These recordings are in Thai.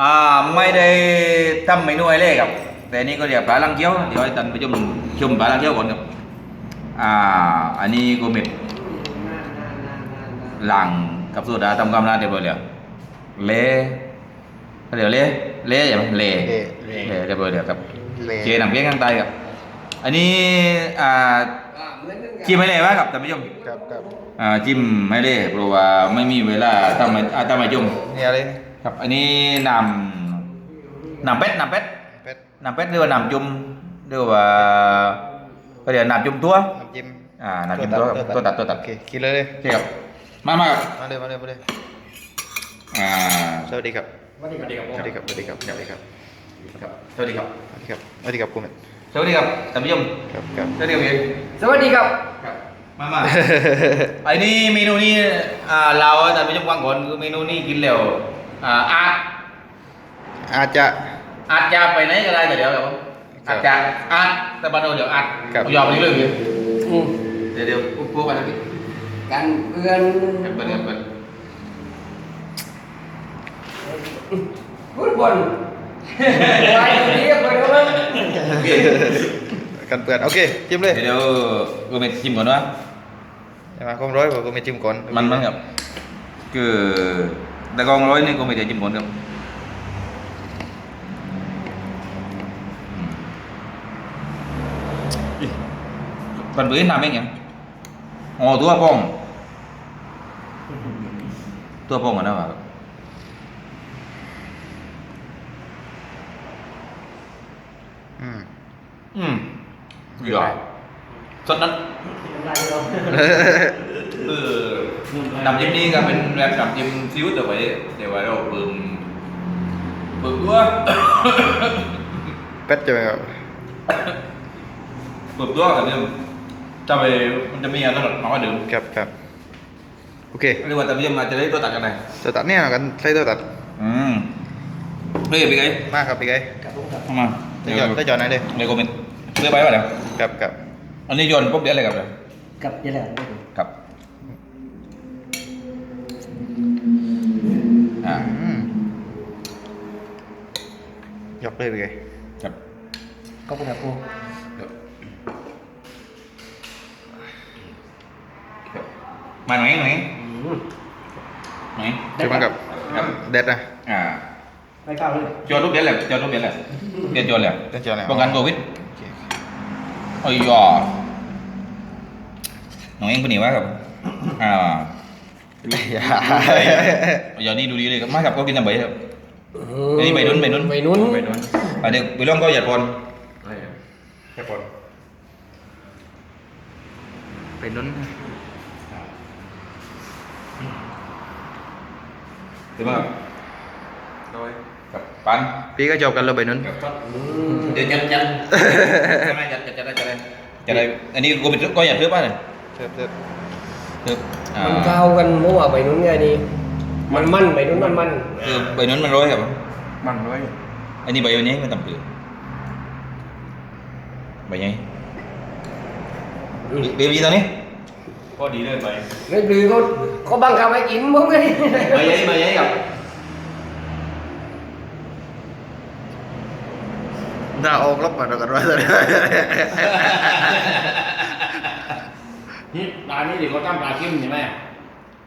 อ่าไม่ได้ทำเมนูอะไรเลยครับ แต่นี่ก็เรียกปลาลังเกียวเดี๋ยวให้ท่านผู้ชมชมปลาลังเกียวก่อนครับอ่าอันนี้ก็เม็ดหลังกับโซดาทำกำลังเรียบร้อยแล้วเละเดี๋ยวเละเละอย่างเละเละเละเละเรียบร้อยแล้วครับเละเจหนังเพี้ยงข้างใต้ครับ อันนี้อ่าจิ้มไม่เละไหมครับท่านผู้ชมครับครับอ่าจิ้มไม่เละเพราะว่าไม่มีเวลาทำไมอ่าทำไมจุ่มนี่อะไรนี่ ครับ อันนี้นำนำเป็ดนำเป็ดเป็ดนำเป็ดหรือว่านำจุ่มหรือว่าก็เดี๋ยวนำจุ่มตัวน้ำจิ้มอ่านำจุ่มตัวครับตัวตัดตัวตัดโอเคกินเลยเลยโอเคครับมามาครับมาเลยมาเลยมาเลยอ่าสวัสดีครับสวัสดีครับสวัสดีครับสวัสดีครับสวัสดีครับครับสวัสดีครับสวัสดีครับสวัสดีครับคุณเม็ดสวัสดีครับท่านผู้ชมครับครับสวัสดีครับพี่สวัสดีครับครับมามาไอ้นี่เมนูนี้อ่าเราท่านผู้ชมฟังก่อนคือเมนูนี้กินแล้ว อ่าอาจอาจจะ อาจจะไปไหนก็ได้แต่เดี๋ยวครับผมครัอาบจจะอาจแต่บันโดเดี๋ยวอาจครับ ยอมไปเรื่องเลยอืมเดี๋ยวเดี๋ยวปุ๊บปุ๊บไปแล้วพี่กันเพื่อนเปิดเปิดเปิดฟุตบอลไปอยู่ดีกับไปกันเลยกันเปื่อนโอเคจิ้มเลยเดี๋ยวเดี๋ยวกูไปชิมก่อนว่าใช่ไหมก้มร้อยบอกกูไม่จิ้มก่อนมันมันครับคือ แต่กองร้อยนี่กูไม่ได้ชิมก่อนครับปันเบื้อ น้ำเองยังอ๋อตัวปองตัวปองกันนะวะอืมอืมดีอะสดนั้นเออน้ำจิ้มนี่ก็เป็นแบบน้ำจิ้มซีอิ๊วแต่ไว้เดี๋ยวไว้เราเพิ่มเพิ่มตัวเป็ดใช่ไหมครับเพิ่มตัวกันเนี่ยจะไปมันจะมีอะไรน้อยน้อยเดิมครับครับโอเคเรียกว่าแต่ไม่ใช่มาจะได้ตัวตัดกันไหนตัวตัดเนี่ยกันใช้ตัวตัดอืมเฮ้ยไปไงมากครับพี่ไก่เข้ามาได้จอดได้จอดไหนเลยเดี๋ยวกูเป็นเลือกไปป่ะเดี๋ยวครับครับอันนี้โยนปุ๊บเดี๋ยวอะไรกับเดี๋ยวกับยังไงครับอ่า อืม ยกเลยพี่ไก่ครับก็เป็นแบบกูมาไหนไหนไหนใช่ไหมครับครับเด็ดนะอ่าไม่เข้าเลยจอดรูปเดียวแหละจอดรูปเดียวแหละเดียวจอดแหละได้จอดไหนป้องกันโควิดโอเคโอ้ยยอน้องเองเป็นหนีวะครับอ่าอย่าอย่านี่ดูดีเลยครับมาครับก็กินน้ำใบครับ อันนี้ใบนุ่นใบนุ่นใบนุ่นใบนุ่นอะเดี๋ยวไปลองก็หยัดบอลแค่ปนเป็นนุ่นถูกไหมครับกับปันพี่ก็จบกันเลยไปนุ่นเดี๋ยวยัดยัดใช่ไหมยัดยัดยัดได้ยัดได้ยัดได้อันนี้กูเป็นก็หยัดเพื่อป่ะเนี่ยเทิบเทิบเพื่ออ่ามันเข้ากันมั่วใบนุ่นไงดี มันมันใบนุ่นมันมันคือใบนั้นมันร้อยครับมันไว้อันนี้ใบอันนี้มันต่ำเปลือกใบไงเบบีตอนนี้ก็ดีเลยไปไม่ดื้อเขาเขาบังคับให้กินมึงไงใบไงใบไงครับหน้าออกลบกันกันไว้เลยนี่ร้านนี้เดี๋ยวเขาตั้งปลาเข้มใช่ไหม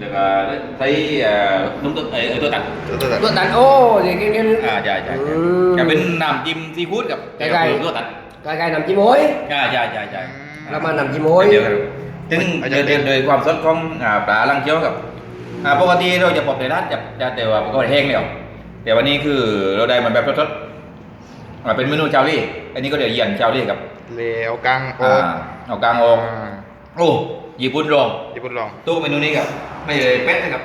แล้วก็ใส่เอ่อน้ำตาลเอ่อตัวตัดตัวตัวตัดตัวตันโอ้เด็กกินอ่าใช่ใช่ใช่อืมจะเป็นน้ำจิ้มซีฟู้ดกับใกล้ๆ ตัวตัดใกล้ๆน้ำจิ้มโอ้ยอ่าใช่ใช่ใช่แล้วมาน้ำจิ้มโอ้ย เดียวกันซึ่งโดยโดยโดยความสดของอ่าปลาลังเคี้ยวกับอ่าปกติเราจะปอกในร้านจะจะแต่ว่าก็แห้งแล้วแต่วันนี้คือเราได้มันแบบสดๆอ่าเป็นเมนูเจ้าลี่อันนี้ก็เดี๋ยวเยียนเจ้าลี่กับเลวกลางออ่าอกเอากลางออกอ่าโอ้ ญี่ปุ่นลองญี่ปุ่นลอง ตู้เมนูนี้ครับไม่เลยเป็ดนะครับ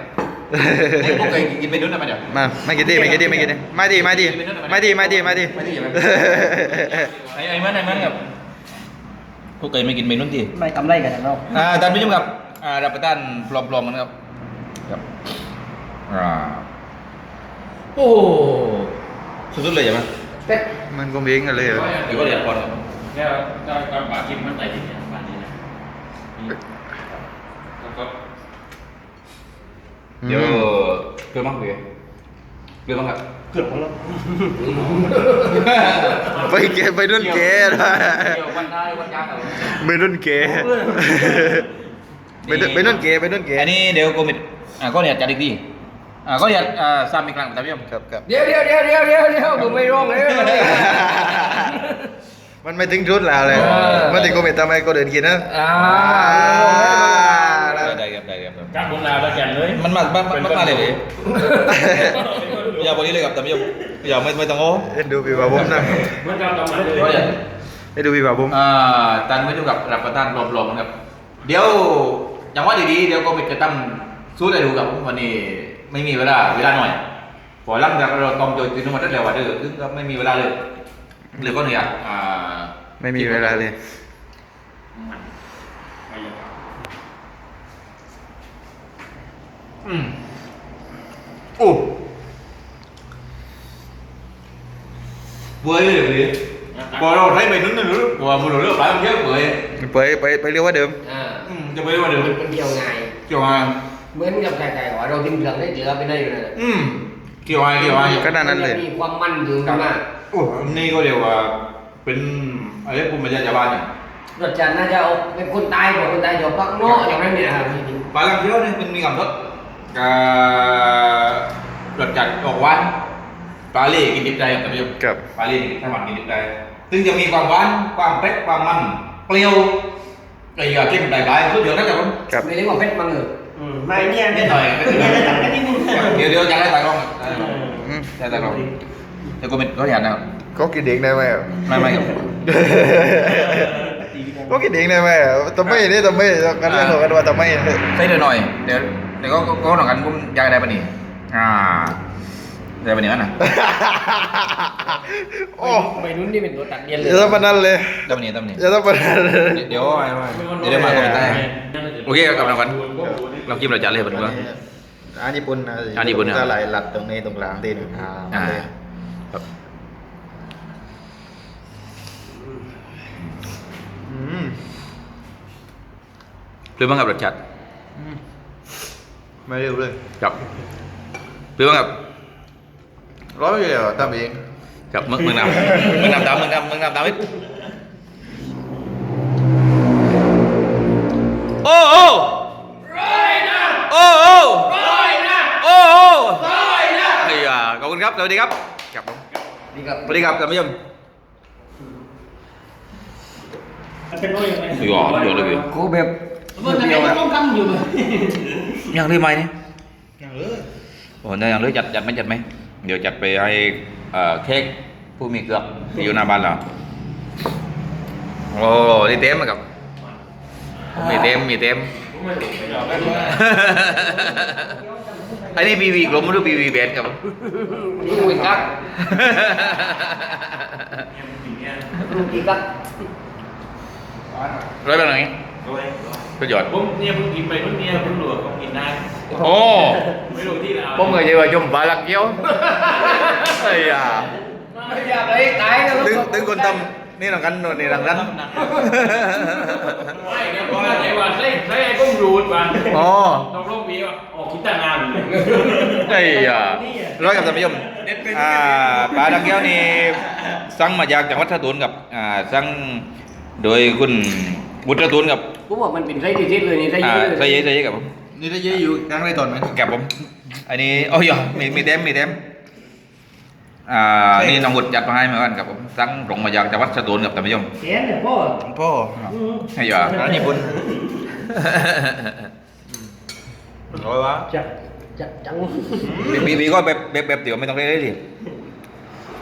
นี่พวกเคยกินเมนูนั้นไหมเดี๋ยวมาไม่กินดิไม่กินดิไม่กินดิไม่ดีไม่ดีไม่ดีไม่ดีไม่ดีไม่ดีใช่ไหมไอ้ไอ้มันไอ้มันครับพวกเคยไม่กินเมนูที่ไม่ทำไรกันเราอ่าท่านผู้ชมครับอ่ารับประทานปลอมๆกันครับครับอ่าโอ้สุดๆเลยใช่ไหมเป็ดมันก็วิ่งกันเลยเหรอ เดี๋ยวก็เดี๋ยวก่อนครับแค่ก็ก็บาดทิมมันไต่ที่เนี่ยบาดนี้นะ แล้วก็เดี๋ยวเกลือมั้งเกลือเกลือมั้งครับเกือบของเราไปเกไปรุ่นเกนะเดี๋ย มิดอ่าก็เนี่ยจัดอีกทีอ่าก็เนี่ยอ่าซ้ำอีกครั้งท่านผู้ชมครับครับเดี๋ยวเดี๋ยวเดี๋ยวเดี๋ยวเดี๋ยวเดี๋ยวผมไม่ร้องเลยมันไม่ถึงชุดแล้วเลยเออ มันถึงโควิดทำไมก็เดินกินนะอ่าได้ได้ครับได้ครับจับลงนาแล้วแกนเลยมันมามันมันมันมาเลยเลยอย่าบริเลยครับท่านผู้ชมอย่าไม่ไม่ต้องโอ้เอ็นดูพี่บ่าวผมนะมันจับตรงนั้นเลยก็อย่าเอ็นดูพี่บ่าวผม อ่าตันไม่ดูกับรับประทานรวมๆครับ เดี๋ยวอย่างว่าดีๆเดี๋ยวก็ไปจะตั้งสู้ได้ดูกับผมวันนี้ไม่มีเวลาเวลาหน่อยพอหลังจากเราตอมโจทย์ตินมาได้แล้วว่าเด้อซึ่งก็ไม่มีเวลาเลย หรือก็เนี่ยอ่าไม่มีเวลาเลยอืมโอ้เว้ยเลยพอเราใช้ไปนึงนึงหรือพอมันเลือกไปมันเยอะเว้ยไปไปไปเรียกว่าเดิมอ่าอืมจะไปว่าเดี๋ยวมันเป็นเกี่ยวไงเกี่ยวอะไรเหมือนกับไก่ๆว่าเราทิ้งเหลืองได้เหลือไปได้อยู่นั่นแหละอืม เกี่ยวอะไรเกี่ยวอะไรก็นั่นนั่นเลย มีความมันอยู่ข้างหน้าโอ้นี่ก็เรียกว่าเป็นอะไรภูมิปัญญาชาวบ้านเนี่ยรสชาติน่าจะเอาเป็นคนตายบอกคนตายเดี๋ยวปักเนาะอย่างนั้นเนี่ยครับปลาลังเคี้ยวเนี่ยมันมีกับรสกับรสจัดออกหวานปลาเล่กินดิบได้ครับท่านผู้ชมกับปลาเล่ถ้าหวานกินดิบได้ซึ่งจะมีความหวานความเผ็ดความมันเปรี้ยวไอ้ยาเข้มได้หลายสุดเดียวนะครับผมกับไม่เรียกว่าเพชรมังเหรอไม่เนี่ยนิดหน่อยเนี่ยจะจับกันนิดนึง เดี๋ยวเดี๋ยวจะได้ตากล้องได้อืมได้ตากล้องเดี๋ยวก็เป็นก็อยากนะครับก็กินเองได้ไหมอะไม่ไม่ครับก็กินเองได้ไหมอะทำไมนี่ทำไมกันเรื่องของกันว่าทำไมใส่เดี๋ยวหน่อยเดี๋ยวเดี๋ยวก็ก็ก็หน่อยกันผมอยากได้ปะนี่อ่าได้ปะนี่มันน่ะโอ้ไม่รู้นี่เป็นตัวตัดเดียนเลอยย่าทำมันนั่นเลยได้ปะนี่ได้ปะนี่อย่าทำมันนั่นเลยเดี๋ยวไอ้ไว้เดี๋ยวเดี๋ยวมาคอมเมนต์ใต้โอเคครับเรากันเรากินเราจัดเลยปะนี่วะ อันญี่ปุ่นนะอันญี่ปุ่นนะจะไหลหลัดตรงนี้ตรงกลางตีนอ่าอ่าครับอืมหรือบ้างกับรสจัดไม่เร็วเลยครับหรือบ้างกับร้อยเลยเหรอทำเองกับมึงมึงนำมึงนำตามมึงนำมึงนำตามอีกโอ้โอ้โอ้โอ้โอ้โอ้เฮ้ยอะขอบ คุณครับ สวัสดีครับครับผมนี่ครับสวัสดีครับท่านผู้ชมเป็นโอ้ยยังไงอยู่อะอยู่เลยพี่โคแบบมันจะเป็นต้องทำอยู่เลยยังเลยไหมนี่โอ้ยยังเลยจัดจัดไหมจัดไหมเดี๋ยวจัดไปให้เอ่อเค้กผู้มีเกือบที่อยู่หน้าบ้านเราโอ้นี่เต็มอะครับมีเต็มมีเต็ม อันนี้บีวีกลมหรือบีวีเบสครับนี่เป็นกักอีกกักร้อยเป็นไงประโยชน์ผมเนี่ยเพิ่งกินไปเพิ่งเนี่ยเพิ่งหลวกก็กินได้โอ้ไม่รู้ที่เราผมเคยเจอชมปลาลักเกี้ยวไอ้ยาไม่อยากเลยตายแล้วตึงตึงคนทำ นี่หลังกันนี่หลังกันไม่เนี่ยเพราะว่าไอ้ว่าใส่ใส่ไอ้ก้มรูดว่ะอ๋อต้องลงปีว่าออกคิดแต่งงานไอ้ยาร้อยกับท่านผู้ชมอ่าปลาลักเกี้ยวนี่สั่งมาจากจังหวัดสตูลกับอ่าสั่งโดยคุณบุตรตูนกับผมว่ามันเป็นไส้ที่ๆเลยนี่ไส้อ่าเยอะใส่เยอะใส่เยอะกับผมนี่ได้เยอะอยู่กลางไรตอนไหมกับผม อันนี้โอ้ยมีมีเต็มมีเต็ม อ่านี่น้องบุตรจัดมาให้เหมือนกันกับผมสั่งตรงมาจากจังหวัดสตูลกับท่านผู้ชมเสียเนี่ยพ่อพ่อไอ้ยาร้านญี่ปุ่นร้อยวะจัดจัดจังบีบีก็แบบแบบแบบเดี๋ยวไม่ต้องเล่นเลยดิ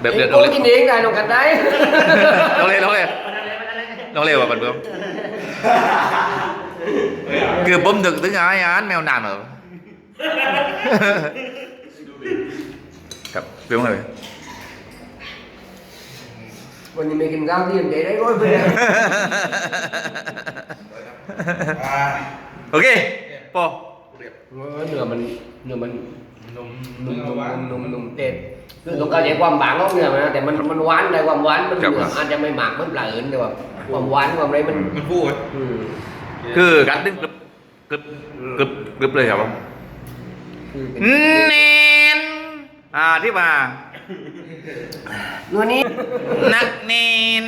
แบบเดี๋ยวโอ้กินเองได้น้องกันได้ต้องเล่นต้องเล่นต้องเล่นว่ะบันเบิ้มคือผมถึงถึงอาหารแมวนานเหรอ ครับเปรี้ยวเลยวันนี้ไม่กินข้าวที่ยังใจได้ร้อยเปอร์เซ็นต์โอเคปอเนื้อมันเนื้อมันนุ่มนุ่มนุ่มนุ่มเต็มคือต้องการใจความบางของเนื้อมันนะแต่มันมันหวานได้ความหวานมันเนื้ออาจจะไม่หมักเหมันปลาอื่นแต่ว่าความหวานความอะไรมันมันพูดอืมคือกัดตึ้งกรึบกรึบกรึบกรึบเลยครับผมคือเป็นเนน อ่าที่มาวันนี้นักเนน